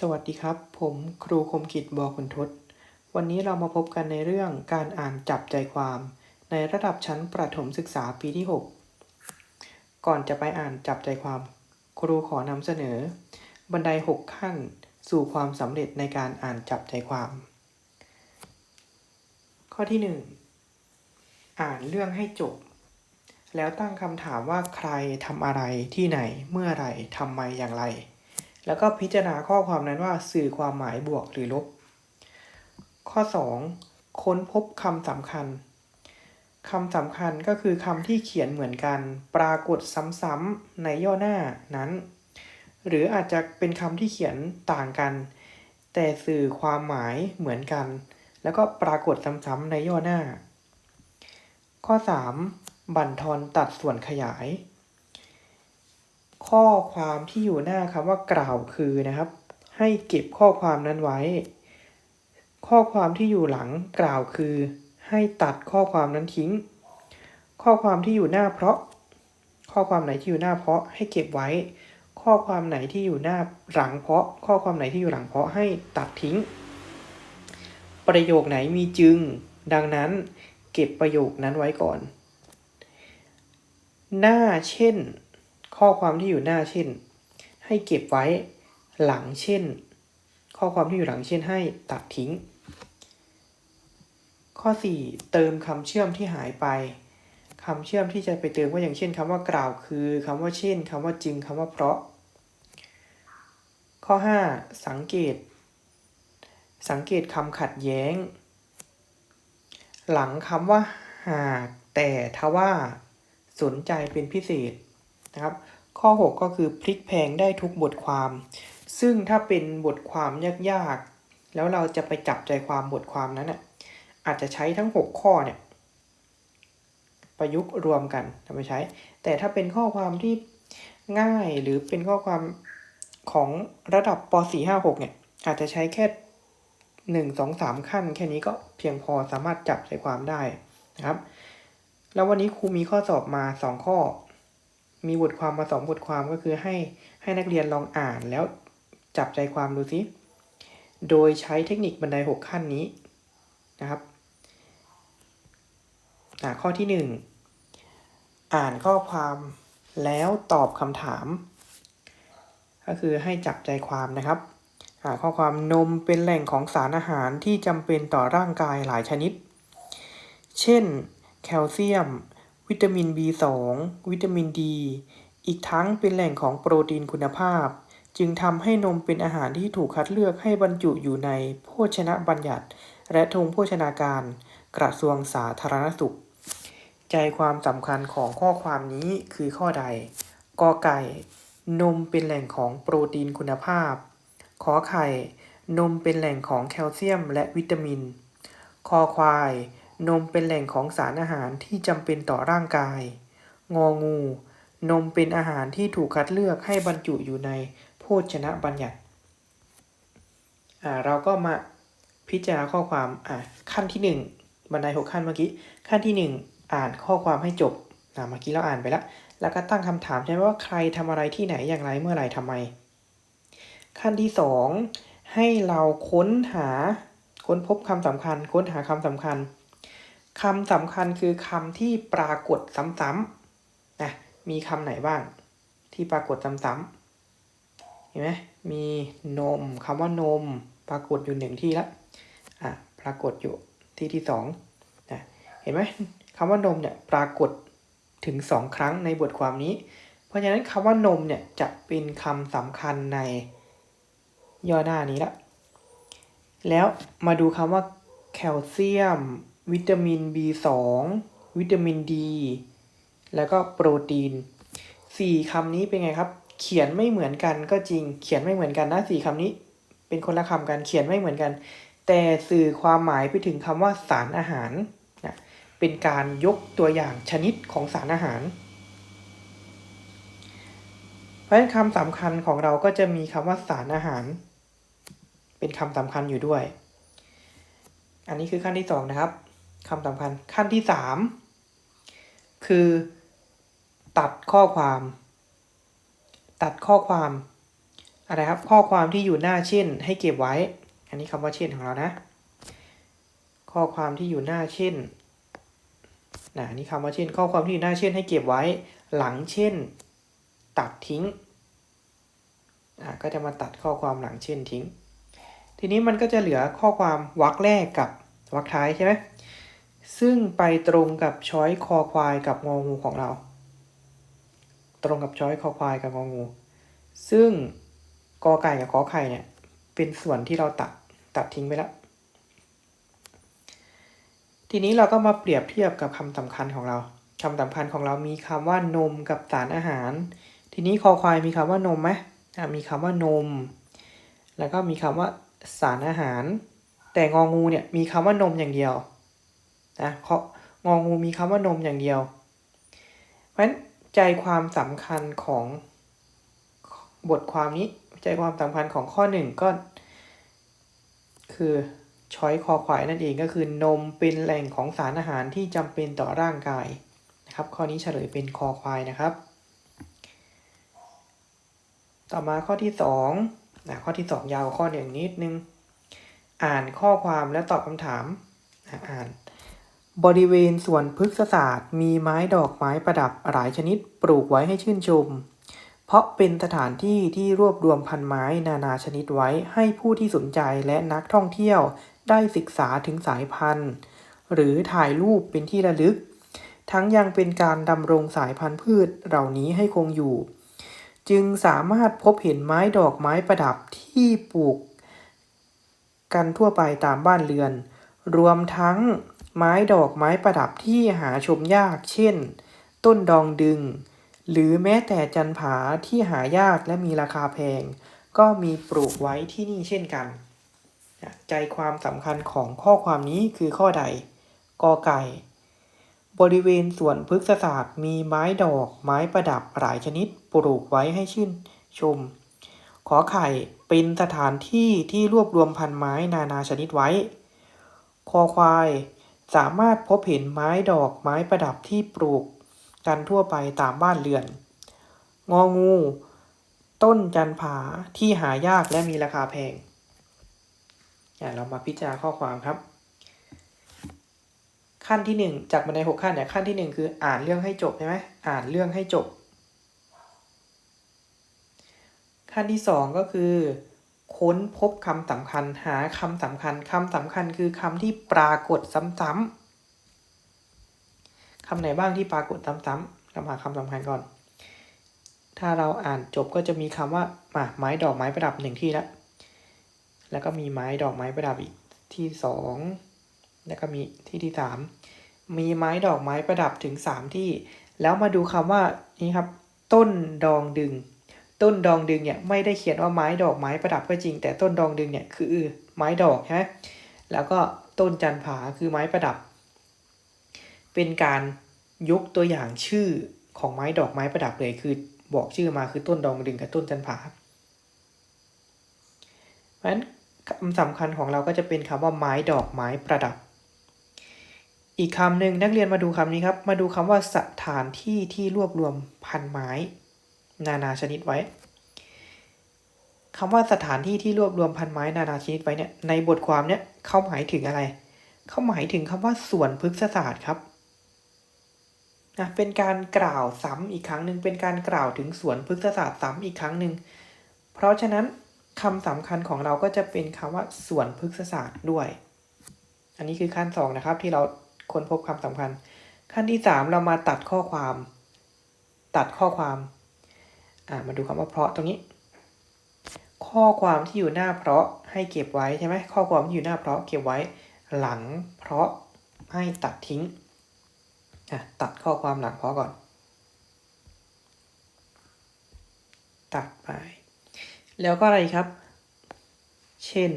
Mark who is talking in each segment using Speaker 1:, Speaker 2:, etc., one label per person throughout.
Speaker 1: สวัสดีครับ ผมครูคมกิจบอคุณทศ วันนี้เรามาพบกันในเรื่องการอ่านจับใจความ ในระดับชั้นประถมศึกษาปีที่ 6 ก่อนจะไปอ่านจับใจความ ครูขอนำเสนอ บันได 6 ขั้นสู่ความสำเร็จในการอ่านจับใจความ ข้อที่ 1 อ่านเรื่องให้จบ แล้วตั้งคำถามว่าใครทำอะไรที่ไหนเมื่อไรทำไมอย่างไร แล้วก็พิจารณาข้อความนั้นว่าสื่อความหมายบวกหรือลบ ข้อ 2 ค้นพบคำสำคัญคำสำคัญก็คือคำที่เขียนเหมือนกัน ปรากฏซ้ำๆในย่อหน้านั้น หรืออาจจะเป็นคำที่เขียนต่างกัน แต่สื่อความหมายเหมือนกัน แล้วก็ปรากฏซ้ำๆในย่อหน้า ข้อ 3 บั่นทอนตัดส่วนขยาย ข้อความที่อยู่หน้าคำว่ากล่าวคือนะครับ ให้เก็บข้อความนั้นไว้ ข้อความที่อยู่หลังกล่าวคือ ให้ตัดข้อความนั้นทิ้ง ข้อความที่อยู่หน้าเพราะ ข้อความไหนที่อยู่หน้าเพราะให้เก็บไว้ ข้อความไหนที่อยู่หน้าหลังเพราะ ข้อความไหนที่อยู่หลังเพราะให้ตัดทิ้ง ประโยคไหนมีจึง ดังนั้น เก็บประโยคนั้นไว้ก่อน หน้าเช่น ข้อความที่อยู่หน้าเช่น ให้เก็บไว้หลังเช่น ข้อความที่อยู่หลังเช่นให้ตัดทิ้ง ข้อ 4 เติมคำเชื่อมที่หายไปคำเชื่อมที่จะไปเติมก็อย่างเช่นคำว่ากล่าวคือคำว่าเช่นคำว่าจึงคำว่าเพราะ ข้อ 5 สังเกต สังเกตคำขัดแย้ง หลังคำว่าหากแต่ทว่า สนใจเป็นพิเศษ นะครับ ข้อ 6 ก็คือพลิกแพงได้ทุกบทความ ซึ่งถ้าเป็นบทความยากๆ แล้วเราจะไปจับใจความบทความนั้นน่ะอาจจะใช้ทั้ง 6 ข้อเนี่ยประยุกต์รวมกันทำไปใช้ แต่ถ้าเป็นข้อความที่ง่ายหรือเป็นข้อความของระดับป .4 5 6 เนี่ยอาจจะใช้แค่ 1 2 3 ขั้น แค่นี้ก็เพียงพอสามารถจับใจความได้นะครับ แล้ววันนี้ครูมีข้อสอบมา 2 ข้อ มีบทความมาสองบทความก็คือให้ให้นักเรียนลองอ่านแล้วจับใจความดูสิโดยใช้เทคนิคบันได 6 ขั้นนี้นะครับข้อที่ 1 อ่านข้อความแล้วตอบคำถาม ก็คือให้จับใจความนะครับ ข้อความนมเป็นแหล่งของสารอาหารที่จำเป็นต่อร่างกายหลายชนิด เช่น แคลเซียม วิตามิน B2 วิตามินดีอีกทั้งเป็นแหล่งของโปรตีนคุณภาพ จึงทำให้นมเป็นอาหารที่ถูกคัดเลือกให้บรรจุอยู่ในโภชนะบัญญัติ และธงโภชนาการ กระทรวงสาธารณสุข ใจความสำคัญของข้อความนี้คือข้อใดกอไก่ นมเป็นแหล่งของโปรตีนคุณภาพ ขอไข่ นมเป็นแหล่งของแคลเซียมและวิตามิน คอควาย นมเป็นแหล่งของสารอาหารที่จำเป็นต่อร่างกาย งองู นมเป็นอาหารที่ถูกคัดเลือกให้บรรจุอยู่ในโภชนะบัญญัติอ่าเราก็มาพิจารณาข้อความอ่าขั้นที่ 1 บันได6ขั้นเมื่อกี้ ขั้นที่ 1 อ่านข้อความให้จบเมื่อกี้เราอ่านไปแล้ว แล้วก็ตั้งคำถามใช่ไหมว่าใครทำอะไรที่ไหนอย่างไรเมื่อไหร่ทำไม ขั้นที่ 2 ให้เราค้นหาค้นพบคำสำคัญ ค้นหาคำสำคัญ คำสำคัญคือคำที่ปรากฏซ้ำๆนะมีคำไหนบ้าง ที่ปรากฏซ้ำๆเห็นไหมมีนมคำว่านม ปรากฏอยู่หนึ่งที่ละอะปรากฏอยู่ที่ที่สองนะเห็นไหมคำว่านมเนี่ยปรากฏถึงสองครั้งในบทความนี้ เพราะฉะนั้นคำว่านมเนี่ยจะเป็นคำสำคัญในย่อหน้านี้ละแล้วมาดูคำว่าแคลเซียม วิตามิน B2 วิตามินดีแล้วก็โปรตีนสี่คำนี้เป็นไงครับ เขียนไม่เหมือนกันก็จริง เขียนไม่เหมือนกันนะสี่คำนี้ เป็นคนละคำกัน เขียนไม่เหมือนกัน แต่สื่อความหมายไปถึงคำว่าสารอาหารนะเป็นการยกตัวอย่างชนิดของสารอาหาร เพราะฉะนั้นคำสำคัญของเราก็จะมีคำว่าสารอาหาร เป็นคำสำคัญอยู่ด้วย อันนี้คือขั้นที่สองนะครับ คำสำคัญขั้นที่สามคือตัดข้อความ ตัดข้อความอะไรครับข้อความที่อยู่หน้าเช่นให้เก็บไว้ อันนี้คำว่าเช่นของเรานะ ข้อความที่อยู่หน้าเช่นนะนี่คำว่าเช่น ข้อความที่อยู่หน้าเช่นให้เก็บไว้ หลังเช่น ตัดทิ้งอ่าก็จะมาตัดข้อความหลังเช่นทิ้ง ทีนี้มันก็จะเหลือข้อความวรรคแรกกับวรรคท้ายใช่ไหม ซึ่งไปตรงกับช้อยคอควายกับงองูของเรา ตรงกับช้อยคอควายกับงองู ซึ่งกอไก่กับขอไข่เนี่ย เป็นส่วนที่เราตัดตัดทิ้งไปแล้ว ทีนี้เราก็มาเปรียบเทียบกับคำสำคัญของเราคำสำคัญของเรามีคำว่านมกับสารอาหาร ทีนี้คอควายมีคำว่านมไหมมีคำว่านม แล้วก็มีคำว่าสารอาหาร แต่งองูเนี่ยมีคำว่านมอย่างเดียว นะเพราะงองูมีคำว่านมอย่างเดียว เพราะฉะนั้นใจความสำคัญของบทความนี้ใจความสำคัญของข้อหนึ่งก็ คือช้อยคอควายนั่นเองก็คือนมเป็นแหล่งของสารอาหารที่จำเป็นต่อร่างกายนะครับข้อนี้เฉลยเป็นคอควายนะครับ ต่อมาข้อที่สองนะข้อที่สองยาวกว่าข้อหนึ่งนิดนึง อ่านข้อความและตอบคำถามนะอ่าน บริเวณสวนพฤกษศาสตร์ มีไม้ดอกไม้ประดับหลายชนิดปลูกไว้ให้ชื่นชม เพราะเป็นสถานที่ที่รวบรวมพันไม้นานาชนิดไว้ให้ผู้ที่สนใจและนักท่องเที่ยวได้ศึกษาถึงสายพันธุ์ หรือถ่ายรูปเป็นที่ระลึก ทั้งยังเป็นการดำรงสายพันธุ์พืชเหล่านี้ให้คงอยู่ จึงสามารถพบเห็นไม้ดอกไม้ประดับที่ปลูก กันทั่วไปตามบ้านเรือน รวมทั้ง ไม้ดอกไม้ประดับที่หาชมยาก เช่น ต้นดองดึง หรือแม้แต่จันผาที่หายากและมีราคาแพง ก็มีปลูกไว้ที่นี่เช่นกัน ใจความสำคัญของข้อความนี้คือข้อใดกอไก่ บริเวณสวนพฤกษศาสตร์มีไม้ดอกไม้ประดับหลายชนิดปลูกไว้ให้ชื่นชม ขอไข่เป็นสถานที่ที่รวบรวมพันไม้นานาชนิดไว้ คอควาย สามารถพบเห็นไม้ดอกไม้ประดับที่ปลูกกันทั่วไปตามบ้านเรือน งองู ต้นจันผาที่หายากและมีราคาแพงอะเรามาพิจารณาข้อความครับ ขั้นที่หนึ่งจากบันไดหกขั้นเนี่ยขั้นที่หนึ่งคืออ่านเรื่องให้จบใช่ไหมอ่านเรื่องให้จบ ขั้นที่สองก็คือ ค้นพบคำสำคัญหาคำสำคัญคำสำคัญคือคำที่ปรากฏซ้ำๆคำไหนบ้างที่ปรากฏซ้ำๆเรามาคำสำคัญก่อน ถ้าเราอ่านจบก็จะมีคำว่ามาไม้ดอกไม้ประดับหนึ่งที่แล้วแล้วก็มีไม้ดอกไม้ประดับอีกที่สองแล้วก็มีที่ที่สามมีไม้ดอกไม้ประดับถึงสามที่ แล้วมาดูคำว่านี่ครับ ต้นดองดึง ต้นดองดึงเนี่ยไม่ได้เขียนว่าไม้ดอกไม้ประดับก็จริง แต่ต้นดองดึงเนี่ยคือไม้ดอกใช่ไหมแล้วก็ต้นจันผาคือไม้ประดับ เป็นการยกตัวอย่างชื่อของไม้ดอกไม้ประดับเลยคือบอกชื่อมาคือต้นดองดึงกับต้นจันผาเพราะฉะนั้นคำสำคัญของเราก็จะเป็นคำว่าไม้ดอกไม้ประดับ อีกคำหนึ่งนักเรียนมาดูคำนี้ครับ มาดูคำว่าสถานที่ที่รวบรวมพันไม้ นานาชนิดไว้คำว่าสถานที่ที่รวบรวมพันไม้นานาชนิดไว้เนี่ยในบทความเนี่ยเขาหมายถึงอะไร เขาหมายถึงคำว่าสวนพฤกษศาสตร์ครับนะเป็นการกล่าวซ้ำอีกครั้งหนึ่งเป็นการกล่าวถึงสวนพฤกษศาสตร์ซ้ำอีกครั้งหนึ่งเพราะฉะนั้นคำสำคัญของเราก็จะเป็นคำว่าสวนพฤกษศาสตร์ด้วย อันนี้คือขั้นสองนะครับที่เราค้นพบคำสำคัญ ขั้นที่สามเรามาตัดข้อความ ตัดข้อความ อ่ามาดูคำว่าเพราะตรงนี้ ข้อความที่อยู่หน้าเพราะให้เก็บไว้ใช่ไหมข้อความที่อยู่หน้าเพราะเก็บไว้ หลังเพราะให้ตัดทิ้งอะตัดข้อความหลังเพราะก่อน ตัดไป แล้วก็อะไรครับ เช่น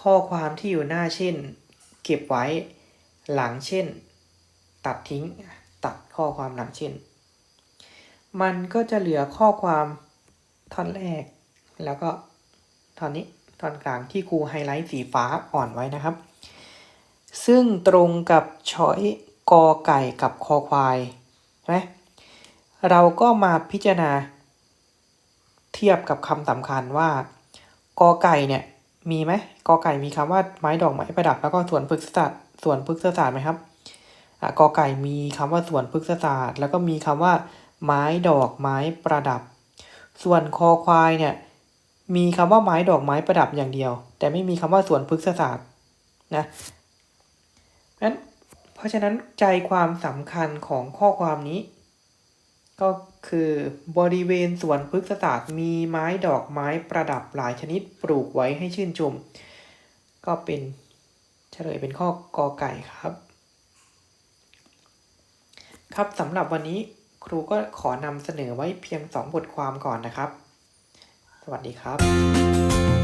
Speaker 1: ข้อความที่อยู่หน้าเช่น เก็บไว้หลังเช่น ตัดทิ้ง ตัดข้อความหลังเช่น มันก็จะเหลือข้อความท่อนแรก แล้วก็ท่อนนี้ท่อนกลางที่ครูไฮไลท์สีฟ้าอ่อนไว้นะครับ ซึ่งตรงกับช้อยกอไก่กับคอควายใช่ไหมเราก็มาพิจารณา เทียบกับคำสำคัญว่ากอไก่เนี่ยมีไหมกอไก่มีคำว่าไม้ดอกไม้ประดับแล้วก็สวนพฤกษศาสตร์สวนพฤกษศาสตร์ไหมครับกอไก่มีคำว่าสวนพฤกษศาสตร์ แล้วก็มีคำว่า ไม้ดอกไม้ประดับ ส่วนคอควายเนี่ยมีคำว่าไม้ดอกไม้ประดับอย่างเดียว แต่ไม่มีคำว่าสวนพฤกษศาสตร์นะนั้นเพราะฉะนั้นใจความสำคัญของข้อความนี้ ก็คือบริเวณสวนพฤกษศาสตร์มีไม้ดอกไม้ประดับหลายชนิดปลูกไว้ให้ชื่นชม ก็เป็นเฉลยเป็นข้อกอไก่ครับ ครับสำหรับวันนี้ ครูก็ขอนำเสนอไว้เพียง 2 บทความก่อนนะครับ สวัสดีครับ